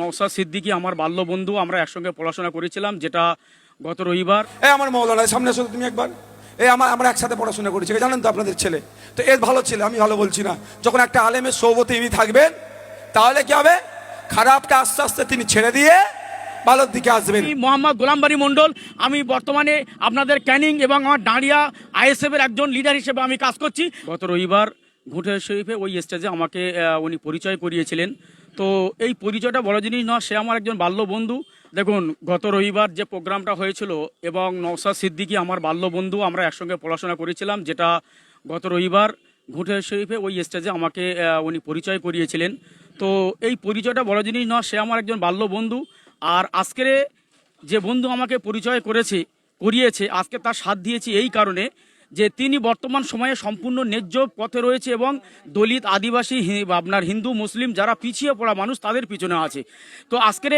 নওসাদ সিদ্দিকী আমার বাল্য বন্ধু আমরা একসঙ্গে পড়াশোনা করেছিলাম যেটা গত রবিবার। এ আমার মৌলানা সামনে তো তুমি একবার। এ আমার আমরা একসাথে পড়াশোনা করেছি জানেন তো আপনাদের ছেলে। তো এর ভালো ছেলে আমি ভালো বলছি না। যখন একটা আলেমের সৌবতে ইনি থাকবেন তাহলে কি হবে? খারাপটা আস্তে আস্তে তিনি ছেড়ে দিয়ে ভালোর দিকে আসবেন। আমি মোহাম্মদ গোলামবাড়ি মণ্ডল আমি বর্তমানে আপনাদের ক্যানিং এবং আমার দাঁড়িয়া আইএসএফের একজন লিডার হিসেবে আমি কাজ করছি। গত রবিবার ঘুটে শরীফে ওই স্টেজে আমাকে উনি পরিচয় করিয়েছিলেন। তো এই পরিচয়টা বড় জিনিস নয়, সে আমার একজন বাল্য বন্ধু। দেখুন, গত রবিবার যে প্রোগ্রামটা হয়েছিল এবং নওসাদ সিদ্দিকি আমার বাল্য বন্ধু, আমরা একসঙ্গে পড়াশোনা করেছিলাম, যেটা গত রবিবার ঘুটে শরীফে ওই স্টেজে আমাকে উনি পরিচয় করিয়েছিলেন। তো এই পরিচয়টা বড় জিনিস নয়, সে আমার একজন বাল্য বন্ধু। আর আজকের যে বন্ধু আমাকে পরিচয় করেছে, করিয়েছে, আজকে তার সাথ দিয়েছি এই কারণে যে তিনি বর্তমান সময়ে সম্পূর্ণ ন্যায্য পথে রয়েছে এবং দলিত আদিবাসী আপনার হিন্দু, মুসলিম যারা পিছিয়ে পড়া মানুষ তাদের পিছনে আছে। তো আজকের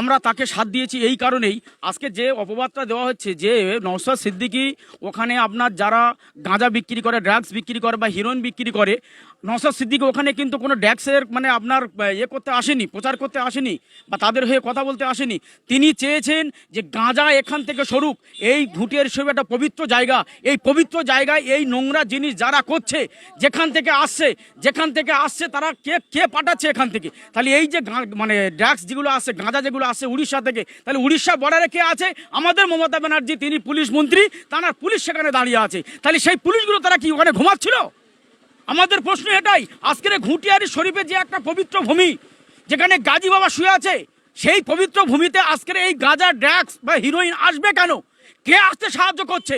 আমরা তাকে সাথ দিয়েছি এই কারণেই। আজকে যে অপবাদটা দেওয়া হচ্ছে যে নওসাদ সিদ্দিকি ওখানে আপনার যারা গাঁজা বিক্রি করে, ড্রাগস বিক্রি করে বা হিরোইন বিক্রি করে নওসাদ সিদ্দিকী ওখানে কিন্তু কোনো ড্যাক্সের মানে আপনার ইয়ে করতে আসেনি, প্রচার করতে আসেনি বা তাদের হয়ে কথা বলতে আসেনি। তিনি চেয়েছেন যে গাঁজা এখান থেকে সরুক। এই ভুটের হিসেবে একটা পবিত্র জায়গা। এই পবিত্র জায়গায় এই নোংরা জিনিস যারা করছে, যেখান থেকে আসছে, যেখান থেকে আসছে তারা কে কে পাঠাচ্ছে এখান থেকে? তাহলে এই যে মানে ড্রাগস যেগুলো আসছে গাঁজা যেগুলো আসছে উড়িষ্যা থেকে, তাহলে উড়িষ্যা বর্ডারে কে আছে? আমাদের মমতা ব্যানার্জি, তিনি পুলিশ মন্ত্রী, তার পুলিশ সেখানে দাঁড়িয়ে আছে। তাহলে সেই পুলিশগুলো তারা কি ওখানে ঘুমাচ্ছিল? আমাদের প্রশ্ন এটাই, আজকের ঘুঁটিয়ারি শরীফে যে একটা পবিত্র ভূমি, যেখানে গাজী বাবা শুয়ে আছে, সেই পবিত্র ভূমিতে আজকের এই গাজা, ড্রাগস বা হিরোইন আসবে কেন? কে আসতে সাহায্য করছে?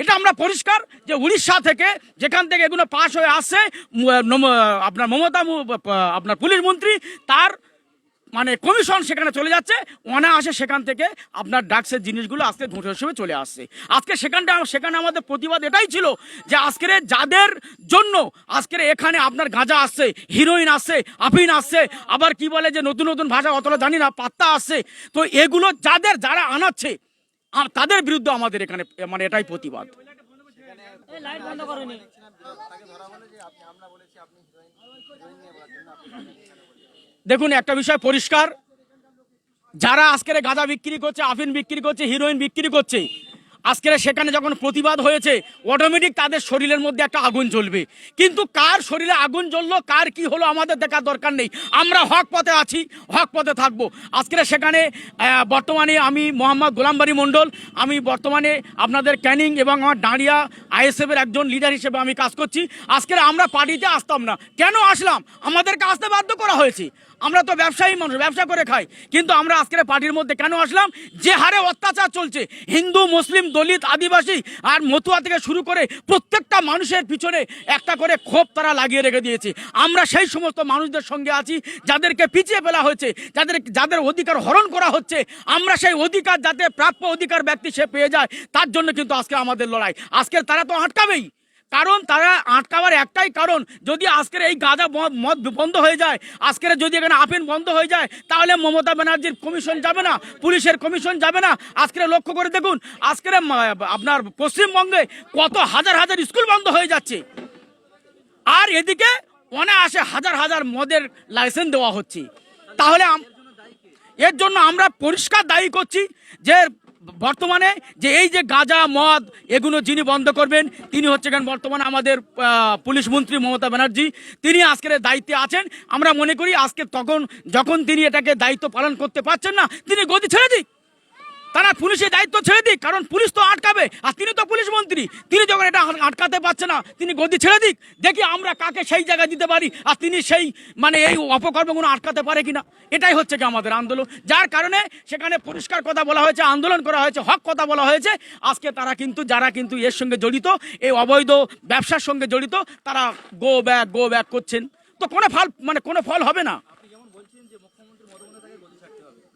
এটা আমরা পরিষ্কার যে উড়িষ্যা থেকে যেখান থেকে এগুলো পাশ হয়ে আসছে আপনার মমতা আপনার পুলিশ মন্ত্রী, তার মানে কমিশন সেখানে চলে যাচ্ছে, অনায়াসে সেখান থেকে আপনার ড্রাগসের জিনিসগুলো আজকে ঘুঁটে হিসেবে চলে আসছে। আজকে সেখানটা, সেখানে আমাদের প্রতিবাদ এটাই ছিল যে আজকের যাদের জন্য, আজকের এখানে আপনার গাঁজা আসছে হিরোইন আসছে আফিন আসছে, আবার কি বলে যে নতুন নতুন ভাষা অতটা জানি না, পাত্তা আসছে। তো এগুলো যাদের, যারা আনাচ্ছে তাদের বিরুদ্ধে আমাদের এখানে মানে এটাই প্রতিবাদ। দেখুন, একটা বিষয় পরিষ্কার। যারা আজকের গাঁজা বিক্রি করছে আফিন বিক্রি করছে, হিরোইন বিক্রি করছে আজকের সেখানে যখন প্রতিবাদ হয়েছে অটোমেটিক তাদের শরীরের মধ্যে একটা আগুন জ্বলবে। কিন্তু কার শরীরে আগুন জ্বললো, কার কি হলো আমাদের দেখার দরকার নেই। আমরা হক পথে আছি, হক পথে থাকব। আজকের সেখানে বর্তমানে আমি মোহাম্মদ গোলামবাড়ি মণ্ডল, আমি বর্তমানে আপনাদের ক্যানিং এবং আমার ডাঁড়িয়া আইএসএফের একজন লিডার হিসেবে আমি কাজ করছি। আজকের আমরা পার্টিতে আসতাম না। কেন আসলাম? আমাদেরকে আসতে বাধ্য করা হয়েছে। আমরা তো ব্যবসায়ী মানুষ, ব্যবসা করে খাই। কিন্তু আমরা আজকের পার্টির মধ্যে কেন আসলাম? যে হারে অত্যাচার চলছে, হিন্দু, মুসলিম দলিত আদিবাসী আর মতুয়া থেকে শুরু করে প্রত্যেকটা মানুষের পিছনে একটা করে ক্ষোভ তারা লাগিয়ে রেখে দিয়েছে। আমরা সেই সমস্ত মানুষদের সঙ্গে আছি, যাদেরকে পিছিয়ে ফেলা হয়েছে, যাদের যাদের অধিকার হরণ করা হচ্ছে। আমরা সেই অধিকার যাতে প্রাপ্য অধিকার ব্যক্তি সে পেয়ে যায়, তার জন্য কিন্তু আজকে আমাদের লড়াই। আজকে তারা তো আটকাবেই। কারণ তারা আটকাবার একটাই কারণ, যদি আজকের এই গাঁজা মদ বন্ধ হয়ে যায়, আজকের যদি এখানে আফিন বন্ধ হয়ে যায়, তাহলে মমতা ব্যানার্জির কমিশন যাবে না, পুলিশের কমিশন যাবে না। আজকের লক্ষ্য করে দেখুন, আজকের আপনার পশ্চিমবঙ্গে কত হাজার হাজার স্কুল বন্ধ হয়ে যাচ্ছে। আর এদিকে অনায়াসে হাজার হাজার মদের লাইসেন্স দেওয়া হচ্ছে। তাহলে এর জন্য আমরা পরিষ্কার দায়ী করছি যে বর্তমানে যে এই যে গাঁজা, মদ, এগুলো যিনি বন্ধ করবেন, তিনি হচ্ছে কেন বর্তমানে আমাদের পুলিশ মন্ত্রী মমতা ব্যানার্জি। তিনি আজকের দায়িত্বে আছেন। আমরা মনে করি আজকে তখন, যখন তিনি এটাকে দায়িত্ব পালন করতে পারছেন না, তিনি গদি ছেড়ে দিক। পুলিশের দায়িত্ব ছেড়ে দিক, কারণ পুলিশ তো আটকাবে। আর তিনি তো পুলিশ মন্ত্রী। তিনি যখন এটা আটকাতে পারছে না, তিনি গদি ছেড়ে দিক। দেখি আমরা কাকে সেই জায়গায় দিতে পারি, আর তিনি সেই মানে এই অপকর্মগুলো আটকাতে পারে কিনা। এটাই হচ্ছে কি আমাদের আন্দোলন। যার কারণে সেখানে পরিষ্কার কথা বলা হয়েছে, আন্দোলন করা হয়েছে, হক কথা বলা হয়েছে। আজকে তারা কিন্তু, যারা কিন্তু এর সঙ্গে জড়িত, এই অবৈধ ব্যবসার সঙ্গে জড়িত, তারা গো ব্যাক গো ব্যাক করছেন। তো কোনো ফল মানে কোনো ফল হবে না।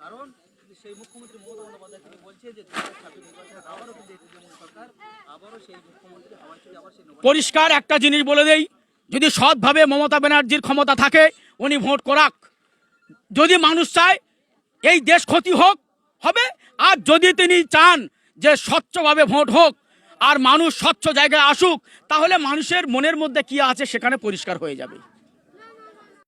কারণ সেই মুখ্যমন্ত্রী মমতা বন্দ্যোপাধ্যায় বলছে যে পরিষ্কার একটা জিনিস বলে দেই, যদি সৎভাবে মমতা ব্যানার্জির ক্ষমতা থাকে, উনি ভোট করাক। যদি মানুষ চায়, এই দেশ ক্ষতি হোক, হবে। আর যদি তিনি চান যে স্বচ্ছভাবে ভোট হোক, আর মানুষ স্বচ্ছ জায়গায় আসুক, তাহলে মানুষের মনের মধ্যে কি আছে সেখানে পরিষ্কার হয়ে যাবে।